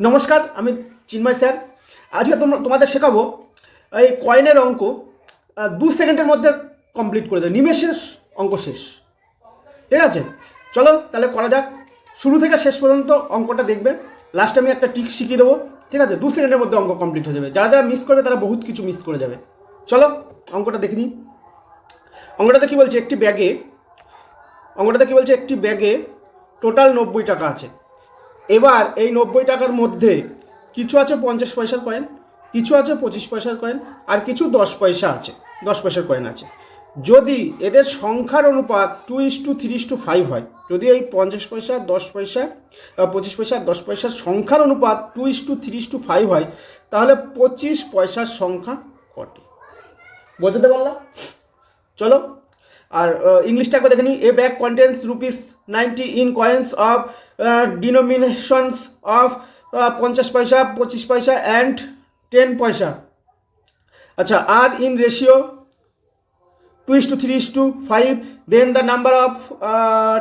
নমস্কার, আমি চিন্ময় স্যার। আজকে তোমরা তোমাদের শেখাবো এই কয়েনের অঙ্ক দু সেকেন্ডের মধ্যে কমপ্লিট করে দেবে। নিমেষের অঙ্ক শেষ। ঠিক আছে? চলো তাহলে করা যাক। শুরু থেকে শেষ পর্যন্ত অঙ্কটা দেখবে। লাস্টে আমি একটা টিক শিখিয়ে দেবো। ঠিক আছে? দু সেকেন্ডের মধ্যে অঙ্ক কমপ্লিট হয়ে যাবে। যারা যারা মিস করবে, তারা বহুত কিছু মিস করে যাবে। চলো, অঙ্কটা দেখে নিই। অঙ্কটাতে কী বলছে? একটি ব্যাগে অঙ্কটাতে কী বলছে? একটি ব্যাগে টোটাল নব্বই টাকা আছে। এবার এই নব্বই টাকার মধ্যে কিছু আছে পঞ্চাশ পয়সার কয়েন কিছু আছে পঁচিশ পয়সার কয়েন আর কিছু দশ পয়সা আছে, দশ পয়সার কয়েন আছে। যদি এদের সংখ্যার অনুপাত two is to three to five হয়, যদি এই পঞ্চাশ পয়সা, দশ পয়সা পঁচিশ পয়সা, দশ পয়সার সংখ্যার অনুপাত two is to three to five হয়, তাহলে পঁচিশ পয়সার সংখ্যা কটি। বোঝাতে পারলাম? চলো, আর ইংলিশটা একবার দেখে নিই। A bag contains rupees ninety in coins of denominations of পঞ্চাশ পয়সা, পঁচিশ পয়সা অ্যান্ড টেন পয়সা। আচ্ছা আর in ratio two is to three is to five then the number of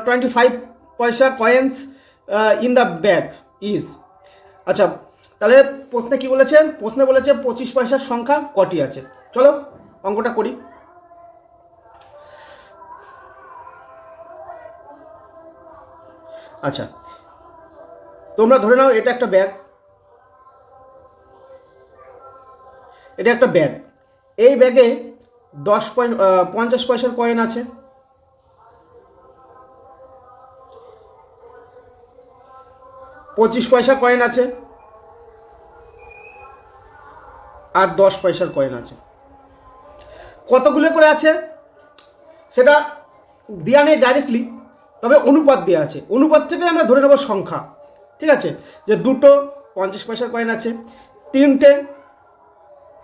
twenty five paisa coins in the bag is আচ্ছা তাহলে প্রশ্নে কি বলেছে? প্রশ্নে বলেছে পঁচিশ পয়সার সংখ্যা কটি আছে? চলো অঙ্কটা করি। আচ্ছা। তোমরা ধরে নাও এটা একটা ব্যাগ। এটা একটা ব্যাগ। এই ব্যাগে দশ পঞ্চাশ পয়সার কয়েন আছে। পঁচিশ পয়সা কয়েন আছে। আর দশ পয়সার কয়েন আছে। কতগুলো করে আছে? সেটা দেওয়া নেই ডাইরেক্টলি তবে অনুপাত দেওয়া আছে। অনুপাত থেকে আমরা ধরে নেব সংখ্যা। ঠিক আছে? যে দুটো পঞ্চাশ পয়সার কয়েন আছে, তিনটে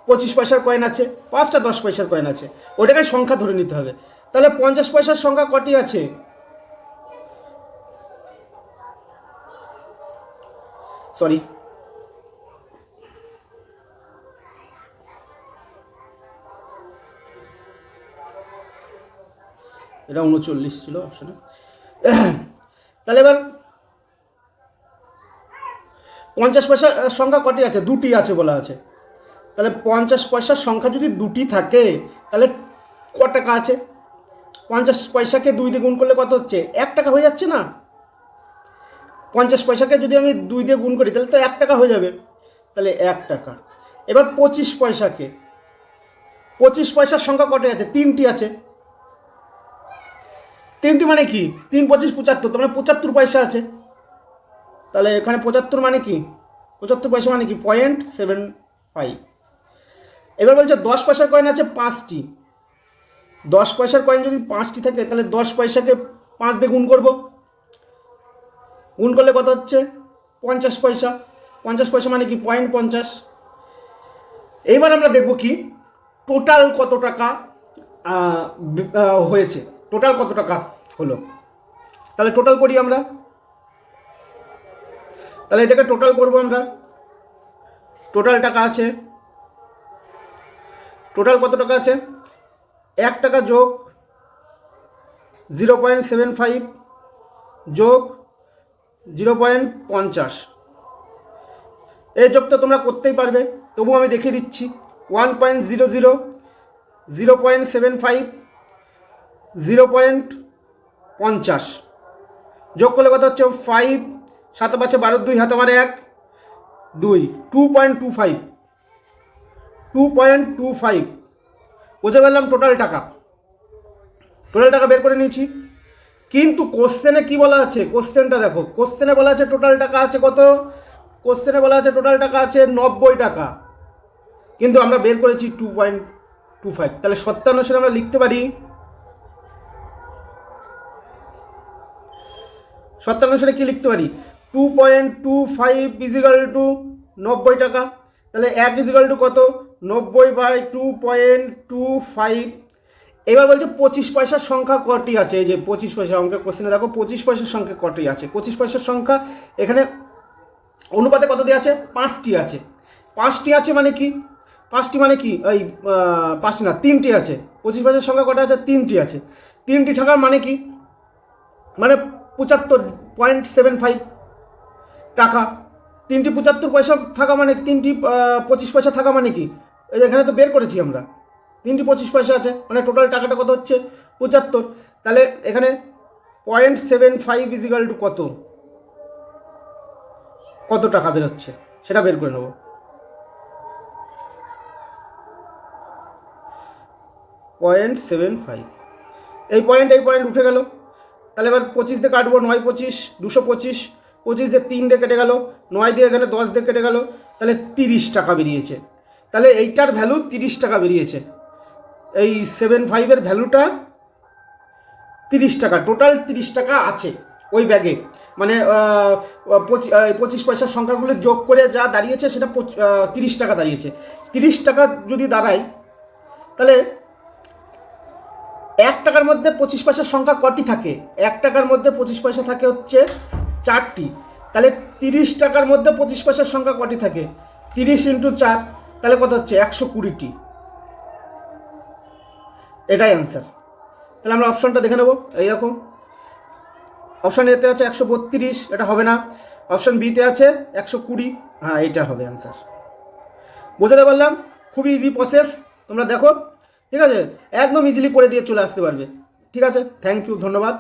পঁচিশ পয়সার কয়েন আছে, পাঁচটা দশ পয়সার কয়েন আছে। ওটাকে সংখ্যা ধরে নিতে হবে। তাহলে পঞ্চাশ পয়সার সংখ্যা কটি আছে? সরি এটা উনচল্লিশ ছিল অপশনে তাহলে এবার পঞ্চাশ পয়সার সংখ্যা কটি আছে? দুটি আছে বলা আছে। তাহলে পঞ্চাশ পয়সার সংখ্যা যদি দুটি থাকে, তাহলে ক টাকা আছে? পঞ্চাশ পয়সাকে দুই দিয়ে গুণ করলে কত হচ্ছে? এক টাকা হয়ে যাচ্ছে না? পঞ্চাশ পয়সাকে যদি আমি দুই দিয়ে গুণ করি, তাহলে তো এক টাকা হয়ে যাবে। তাহলে এক টাকা। এবার পঁচিশ পয়সাকে, পঁচিশ পয়সার সংখ্যা কটি আছে? তিনটি আছে। তিনটি মানে কি? তিন পঁচিশ পঁচাত্তর, তার মানে পঁচাত্তর পয়সা আছে। তাহলে এখানে পঁচাত্তর মানে কি? পঁচাত্তর পয়সা মানে কি? পয়েন্ট সেভেন ফাইভ এবার বলছে দশ পয়সার কয়েন আছে পাঁচটি। দশ পয়সার কয়েন যদি পাঁচটি থাকে, তাহলে দশ পয়সাকে পাঁচ দিয়ে গুণ করব। গুণ করলে কত হচ্ছে? পঞ্চাশ পয়সা। পঞ্চাশ পয়সা মানে কি? পয়েন্ট পঞ্চাশ। এইবার আমরা দেখব কি? টোটাল কত টাকা হয়েছে? টোটাল কত টাকা হলো? তাহলে টোটাল করি আমরা। তাহলে এটাকে টোটাল করব আমরা। টোটাল টাকা আছে। টোটাল কত টাকা আছে? এক টাকা যোগ জিরো পয়েন্ট সেভেন ফাইভ যোগ জিরো পয়েন্ট পঞ্চাশ এই যোগটা তোমরা করতেই পারবে। তবু আমি দেখিয়ে দিচ্ছি। One point zero zero zero point seven five zero point পঞ্চাশ। যোগ করলে কত হচ্ছে? ফাইভ সাত পাঁচে বারো, দুই, হাতে আমার এক, দুই two point two five two point two five বুঝে পারলাম টোটাল টাকা। টোটাল টাকা বের করে নিয়েছি। কিন্তু কোশ্চেনে কি বলা আছে? কোশ্চেনটা দেখো। কোশ্চেনে বলা আছে টোটাল টাকা আছে কত? কোশ্চেনে বলা আছে টোটাল টাকা আছে নব্বই টাকা। কিন্তু আমরা বের করেছি টু পয়েন্ট টু ফাইভ তাহলে সত্যানুসারে আমরা লিখতে পারি। সত্যানুসারে কী লিখতে পারি? Two point two five is equal to নব্বই টাকা। তাহলে এক ইজিক্যাল টু কত? নব্বই by two point two five এবার বলছে পঁচিশ পয়সার সংখ্যা কটি আছে? এই যে পঁচিশ পয়সা অঙ্কের কোশ্চেনে দেখো, পঁচিশ পয়সার সংখ্যা কটি আছে? পঁচিশ পয়সার সংখ্যা এখানে অনুপাতে কত দেওয়া আছে? পাঁচটি আছে। পাঁচটি আছে মানে কি? পাঁচটি মানে কি? ওই পাঁচটি না, তিনটি আছে। পঁচিশ পয়সার সংখ্যা কটা আছে? তিনটি আছে। তিনটি থাকার মানে কি? মানে পঁচাত্তর পয়েন্ট সেভেন ফাইভ টাকা। তিনটি পঁচাত্তর পয়সা থাকা মানে তিনটি পঁচিশ পয়সা থাকা মানে কি? এখানে তো বের করেছি আমরা। তিনটি পঁচিশ পয়সা আছে মানে টোটাল টাকাটা কত হচ্ছে? পঁচাত্তর। তাহলে এখানে point seven five is equal to কত? কত টাকা বেরোচ্ছে সেটা বের করে নেব। Point seven five. এই পয়েন্ট এই পয়েন্ট উঠে গেল। তাহলে এবার পঁচিশ দিয়ে কাটবো, নয় পঁচিশ, দুশো পঁচিশ পঁচিশ দিয়ে তিন দিয়ে কেটে গেল, নয় দিয়ে এখানে দশ দিয়ে কেটে গেল, তাহলে তিরিশ টাকা বেরিয়েছে। তাহলে এইটার ভ্যালু তিরিশ টাকা বেরিয়েছে। এই সেভেন ফাইভের ভ্যালুটা তিরিশ টাকা টোটাল তিরিশ টাকা আছে ওই ব্যাগে মানে পঁচিশ পয়সার সংখ্যাগুলো যোগ করে যা দাঁড়িয়েছে সেটা তিরিশ টাকা দাঁড়িয়েছে। তিরিশ টাকা যদি দাঁড়ায়, তাহলে এক টাকার মধ্যে পঁচিশ পয়সার সংখ্যা কটি থাকে? এক টাকার মধ্যে পঁচিশ পয়সা থাকে হচ্ছে চারটি। তাহলে তিরিশ টাকার মধ্যে পঁচিশ পয়সার সংখ্যা কটি থাকে? তিরিশ ইন্টু চার, তাহলে কত হচ্ছে? একশো কুড়িটি। এটাই অ্যান্সার তাহলে আমরা অপশনটা দেখে নেব। এই রকম অপশন এতে আছে একশো বত্রিশ, এটা হবে না। অপশন বিতে আছে একশো কুড়ি। হ্যাঁ এটা হবে অ্যান্সার বোঝাতে পারলাম? খুবই ইজি প্রসেস তোমরা দেখো ঠিক আছে? একদম ইজিলি করে দিয়ে চলে আসতে পারবে। ঠিক আছে? থ্যাংক ইউ ধন্যবাদ।